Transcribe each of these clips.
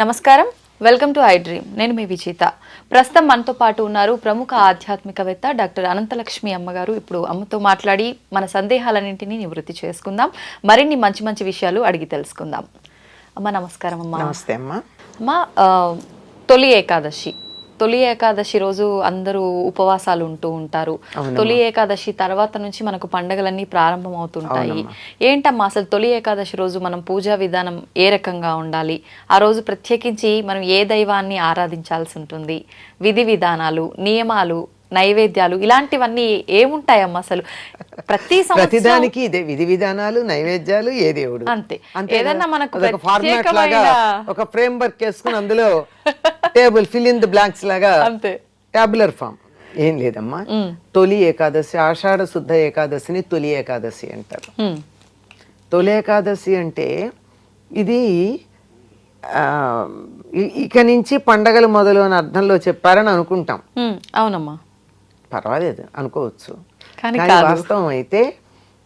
నమస్కారం. Welcome to I dream. నేను మీ విజేత. ప్రస్తుతం మనతో పాటు ఉన్నారు ప్రముఖ ఆధ్యాత్మికవేత్త డాక్టర్ అనంతలక్ష్మి అమ్మగారు. ఇప్పుడు అమ్మతో మాట్లాడి మన సందేహాలన్నింటినీ నివృత్తి చేసుకుందాం. మరిన్ని మంచి మంచి విషయాలు అడిగి తెలుసుకుందాం. అమ్మ నమస్కారం అమ్మ. నమస్తే అమ్మా. అమ్మ తొలి ఏకాదశి. తొలి ఏకాదశి రోజు అందరూ ఉపవాసాలు ఉంటూ ఉంటారు. తొలి ఏకాదశి తర్వాత నుంచి మనకు పండగలన్నీ ప్రారంభం అవుతుంటాయి ఏంటమ్మా అసలు తొలి ఏకాదశి రోజు మనం పూజా విధానం ఏ రకంగా ఉండాలి? ఆ రోజు ప్రత్యేకించి మనం ఏ దైవాన్ని ఆరాధించాల్సి ఉంటుంది? విధి విధానాలు నియమాలు నైవేద్యాలు ఇలాంటివన్నీ ఏముంటాయమ్మా అసలు? ప్రతి ప్రతిదానికి ఇదే విధి విధానాలు నైవేద్యాలు ఏ దేవుడు? అంతే. అంతే ఏదన్నా? మనకు ఒక ఫ్రేమ్ వర్క్ వేసుకుని అందులో table fill in the blanks లాగా అంతే. టాబులర్ ఫామ్ ఏం లేదమ్మా. తొలి ఏకాదశి ఆషాఢ శుద్ధ ఏకాదశిని తొలి ఏకాదశి అంటారు. తొలి ఏకాదశి అంటే ఇది ఇక నుంచి పండగలు మొదలు అని అర్థంలో చెప్పారని అనుకుంటాం. అవునమ్మా. పర్వాలేదు అనుకోవచ్చు. కానీ వాస్తవం అయితే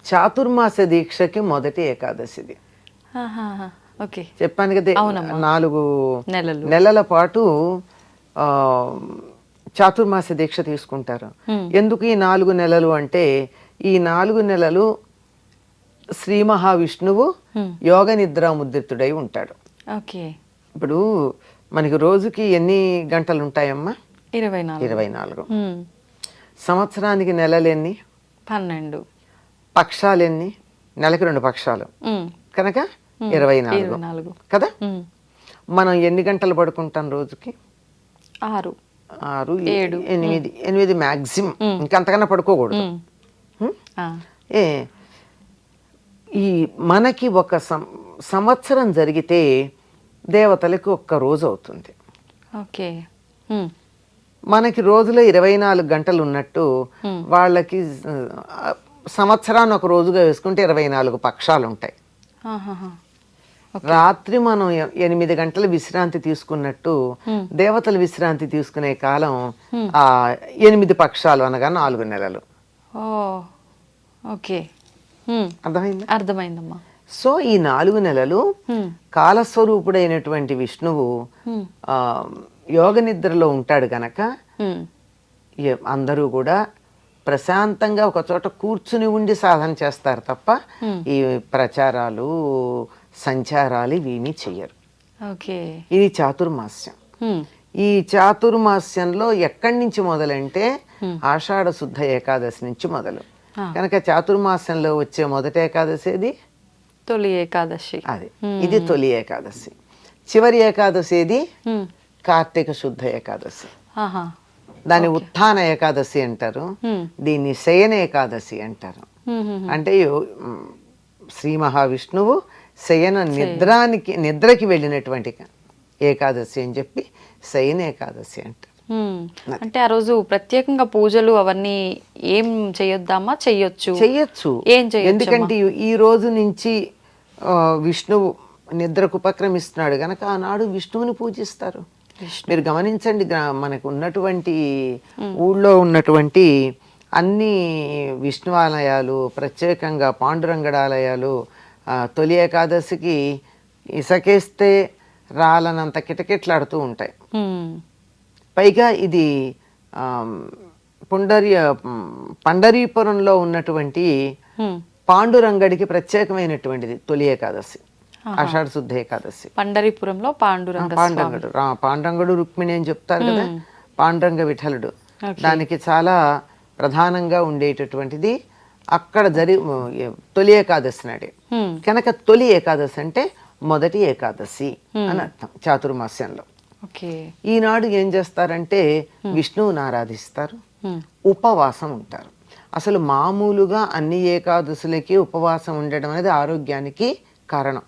చాతుర్మాస దీక్షకి మొదటి ఏకాదశిది. చెప్పాను కదా నాలుగు నెలలు. నెలల పాటు ఆ, చాతుర్మాస దీక్ష తీసుకుంటారు. ఎందుకు ఈ నాలుగు నెలలు అంటే ఈ నాలుగు నెలలు శ్రీ మహావిష్ణువు యోగ నిద్ర ముద్రితుడై ఉంటాడు. ఓకే. ఇప్పుడు మనకి రోజుకి ఎన్ని గంటలు ఉంటాయమ్మా ఇరవై నాలుగు. ఇరవై నాలుగు. సంవత్సరానికి నెలలు ఎన్ని పన్నెండు. పక్షాలు ఎన్ని నెలకి రెండు పక్షాలు. కనుక? ఇరవై నాలుగు. కదా? మనం ఎన్ని గంటలు పడుకుంటాం రోజుకి? ఆరు. ఆరు ఏడు. ఎనిమిది. ఎనిమిది మ్యాక్సిమం ఇంకంతకన్నా పడుకోకూడదు. ఏ ఈ మనకి ఒక సంవత్సరం జరిగితే దేవతలకి ఒక్క రోజు అవుతుంది. ఓకే. మనకి రోజులో ఇరవై నాలుగు గంటలు ఉన్నట్టు వాళ్ళకి సంవత్సరాన్ని ఒక రోజుగా వేసుకుంటే ఇరవై నాలుగు పక్షాలు ఉంటాయి రాత్రి మనం ఎనిమిది గంటల విశ్రాంతి తీసుకున్నట్టు దేవతలు విశ్రాంతి తీసుకునే కాలం ఆ ఎనిమిది పక్షాలు అనగా నాలుగు నెలలు. ఓకే. ఉమ్, అర్థమైందా? అర్థమైందమ్మా. సో ఈ నాలుగు నెలలు కాలస్వరూపుడైనటువంటి విష్ణువు ఆ, యోగ నిద్రలో ఉంటాడు గనక అందరూ కూడా ప్రశాంతంగా ఒక చోట కూర్చుని ఉండి సాధన చేస్తారు తప్ప ఈ ప్రచారాలు సంచారాలు ఇవేమీ చెయ్యరు ఓకే. ఇది చాతుర్మాస్యం. ఈ చాతుర్మాస్యంలో ఎక్కడి నుంచి మొదలంటే ఆషాఢ శుద్ధ ఏకాదశి నుంచి మొదలు. కనుక చాతుర్మాస్యంలో వచ్చే మొదటి ఏకాదశి ఏది? తొలి ఏకాదశి. అది. ఇది తొలి ఏకాదశి. చివరి ఏకాదశి ఏది? కార్తీక శుద్ధ ఏకాదశి. దాన్ని ఉత్థాన ఏకాదశి అంటారు. దీన్ని శయన ఏకాదశి అంటారు. అంటే శ్రీ మహావిష్ణువు శయన నిద్రానికి నిద్రకి వెళ్ళినటువంటి ఏకాదశి అని చెప్పి శయన ఏకాదశి అంటారు. అంటే ఆ రోజు ప్రత్యేకంగా పూజలు అవన్నీ ఏం చేయొద్దామా? చెయ్యొచ్చు. చెయ్యొచ్చు. ఏం చెయ్యొచ్చు ఎందుకంటే ఈ- రోజు నుంచి విష్ణువు నిద్రకు ఉపక్రమిస్తున్నాడు. గనక ఆనాడు విష్ణువుని పూజిస్తారు. మీరు గమనించండి మనకు ఉన్నటువంటి ఊళ్ళో ఉన్నటువంటి అన్ని విష్ణు ఆలయాలు ప్రత్యేకంగా పాండురంగడాలయాలు తొలి ఏకాదశికి ఇసకేస్తే రాలనంత కిటకిట్లాడుతూ ఉంటాయి. పైగా ఇది పుండరి పండరీపురంలో ఉన్నటువంటి. పాండురంగడికి ప్రత్యేకమైనటువంటిది తొలి ఏకాదశి ఆషాఢ శుద్ధ ఏకాదశి. పండరీపురంలో పాండురంగ పాండురంగడు. పాండురంగడు రుక్మిణి అని చెప్తారు కదా పాండురంగ విఠలుడు. దానికి చాలా ప్రధానంగా ఉండేటటువంటిది అక్కడ జరి తొలి ఏకాదశి నాడే. కనుక తొలి ఏకాదశి అంటే మొదటి ఏకాదశి అని అర్థం చాతుర్మాస్యంలో. ఈనాడు ఏం చేస్తారంటే విష్ణువుని ఆరాధిస్తారు ఉపవాసం ఉంటారు. అసలు మామూలుగా అన్ని ఏకాదశులకి ఉపవాసం ఉండడం అనేది ఆరోగ్యానికి కారణం.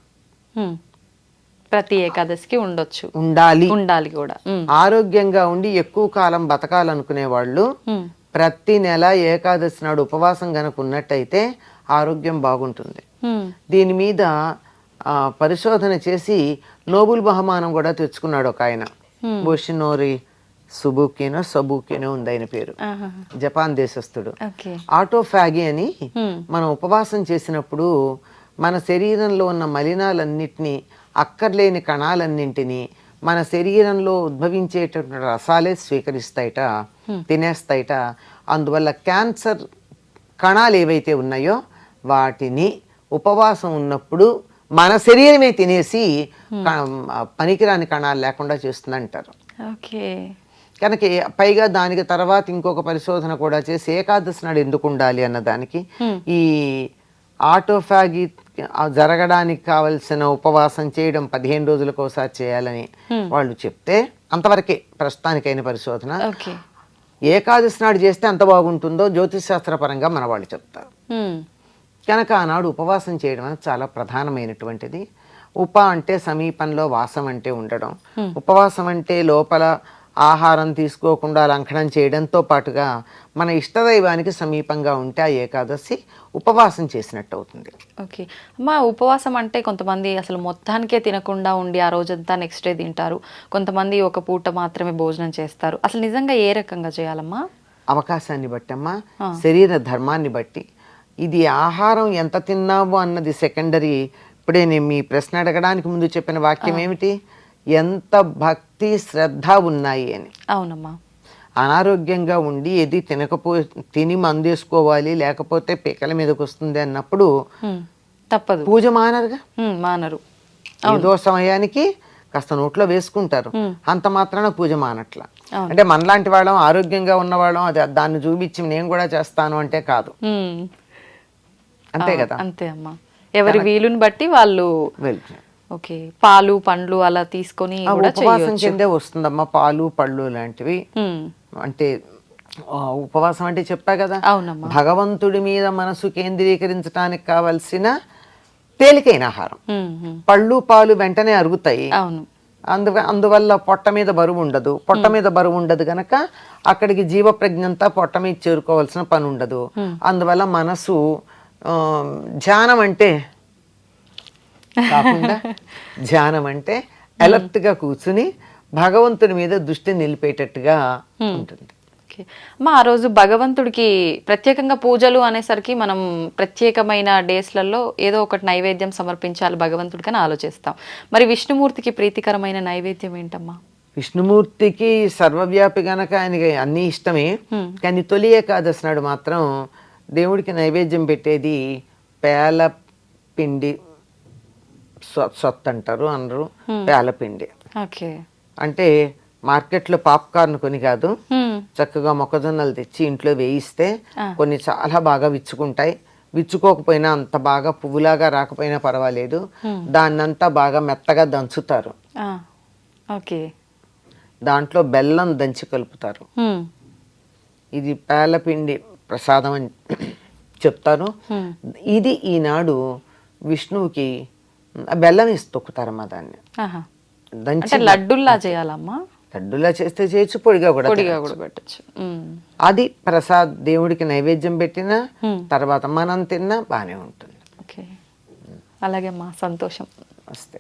ప్రతి ఏకాదశికి ఉండొచ్చు. ఉండాలి. ఉండాలి కూడా. ఆరోగ్యంగా ఉండి ఎక్కువ కాలం బతకాలనుకునే వాళ్ళు ప్రతి నెల ఏకాదశి నాడు ఉపవాసం గనక ఉన్నట్టయితే ఆరోగ్యం బాగుంటుంది. దీని మీద పరిశోధన చేసి నోబుల్ బహుమానం కూడా తెచ్చుకున్నాడు ఒక ఆయన. బోషినోరి సుబుకినో సబుకినో ఉంది ఆయన పేరు. జపాన్ దేశస్థుడు. ఆటోఫాగి అని మనం ఉపవాసం చేసినప్పుడు మన శరీరంలో ఉన్న మలినాలన్నిటినీ అక్కర్లేని కణాలన్నింటినీ మన శరీరంలో ఉద్భవించేటటువంటి రసాలే స్వీకరిస్తాయిట. తినేస్తాయిట. అందువల్ల క్యాన్సర్ కణాలు ఏవైతే ఉన్నాయో వాటిని ఉపవాసం ఉన్నప్పుడు మన శరీరమే తినేసి పనికిరాని కణాలు లేకుండా చేస్తుందంటారు. ఓకే. కనుక పైగా దానికి తర్వాత ఇంకొక పరిశోధన కూడా చేసి ఏకాదశి నాడు ఎందుకు ఉండాలి అన్న దానికి ఈ ఆటోఫాగి జరగడానికి కావలసిన ఉపవాసం చేయడం పదిహేను రోజులకు ఒకసారి చేయాలని వాళ్ళు చెప్తే అంతవరకే ప్రస్తుతానికైన పరిశోధన. ఏకాదశి నాడు చేస్తే ఎంత బాగుంటుందో జ్యోతిష్ పరంగా మన వాళ్ళు చెప్తారు. కనుక ఆనాడు ఉపవాసం చేయడం అనేది చాలా ప్రధానమైనటువంటిది. ఉప అంటే సమీపంలో వాసం అంటే ఉండడం. ఉపవాసం అంటే లోపల ఆహారం తీసుకోకుండా లంఘనం చేయడంతో పాటుగా మన ఇష్టదైవానికి సమీపంగా ఉంటే ఆ ఏకాదశి ఉపవాసం చేసినట్టు అవుతుంది. ఓకే. అమ్మా ఉపవాసం అంటే కొంతమంది అసలు మొత్తానికే తినకుండా ఉండి ఆ రోజంతా నెక్స్ట్ డే తింటారు. కొంతమంది ఒక పూట మాత్రమే భోజనం చేస్తారు. అసలు నిజంగా ఏ రకంగా చేయాలమ్మా? అవకాశాన్ని బట్టి అమ్మా శరీర ధర్మాన్ని బట్టి. ఇది ఆహారం ఎంత తిన్నావు అన్నది సెకండరీ ఇప్పుడే నేను మీ ప్రశ్న అడగడానికి ముందు చెప్పిన వాక్యం ఏమిటి? ఎంత భక్తి శ్రద్ధ ఉన్నాయి అని. అవునమ్మా. అనారోగ్యంగా ఉండి ఏది తినకపో తిని మందేసుకోవాలి లేకపోతే పిక్కల మీదకి వస్తుంది అన్నప్పుడు. తప్పదు. పూజ మానరుగా? మానరు. ఏదో సమయానికి కాస్త నోట్లో వేసుకుంటారు. అంత మాత్రాన పూజ మానట్ల. అంటే మనలాంటి వాళ్ళం ఆరోగ్యంగా ఉన్నవాళ్ళం అది దాన్ని చూపించి నేను కూడా చేస్తాను అంటే కాదు. అంతే కదా? అంతే అమ్మా. ఎవరి వీలుని బట్టి వాళ్ళు వెళ్తే ఓకే. పాలు పండ్లు అలా తీసుకొని ఉపవాసం కిందే వస్తుందమ్మా పాలు పళ్ళు లాంటివి. అంటే ఉపవాసం అంటే చెప్పా కదా. అవునమ్మా. భగవంతుడి మీద మనసు కేంద్రీకరించడానికి కావలసిన తేలికైన ఆహారం. పళ్ళు పాలు వెంటనే అరుగుతాయి. అవును. అందు అందువల్ల పొట్ట మీద బరువు ఉండదు. పొట్ట మీద బరువు ఉండదు గనక అక్కడికి జీవ ప్రజ్ఞంతా పొట్ట మీద చేరుకోవాల్సిన పని ఉండదు. అందువల్ల మనసు ధ్యానం అంటే కాకుండా ధ్యానం అంటే alert గా కూర్చుని భగవంతుని మీద దృష్టి నిలిపేటట్టుగా ఉంటుంది. ఓకే అమ్మా ఆ రోజు భగవంతుడికి ప్రత్యేకంగా పూజలు అనేసరికి మనం ప్రత్యేకమైన డేస్లలో ఏదో ఒకటి నైవేద్యం సమర్పించాలి భగవంతుడికి అని ఆలోచిస్తాం. మరి విష్ణుమూర్తికి ప్రీతికరమైన నైవేద్యం ఏంటమ్మా? విష్ణుమూర్తికి సర్వవ్యాపి గనక ఆయనకి అన్నీ ఇష్టమే కానీ తొలి ఏకాదశి నాడు మాత్రం దేవుడికి నైవేద్యం పెట్టేది పేల పిండి సొ- సొత్తు అంటారు అనరు పేలపిండి. ఓకే. అంటే మార్కెట్లో పాప్కార్న్ కొని కాదు. చక్కగా మొక్కజొన్నలు తెచ్చి ఇంట్లో వేయిస్తే కొన్ని చాలా బాగా విచ్చుకుంటాయి. విచ్చుకోకపోయినా అంత బాగా పువ్వులాగా రాకపోయినా పర్వాలేదు. దాన్నంతా బాగా మెత్తగా దంచుతారు. ఓకే. దాంట్లో బెల్లం దంచి కలుపుతారు. ఇది పేలపిండి ప్రసాదం అని చెప్తారు ఇది ఈనాడు విష్ణువుకి బెల్లం వేసి తొక్కుతారమ్మా దాన్ని. దంచి లడ్డుల్లా చేయాలమ్మా? లడ్డులా చేస్తే చేయొచ్చు పొడిగా కూడా పొడిగా. కూడా పెట్టచ్చు. అది ప్రసాద్ దేవుడికి నైవేద్యం పెట్టినా తర్వాత మనం తిన్నా బాగానే ఉంటుంది. అలాగే అమ్మా సంతోషం. వస్తే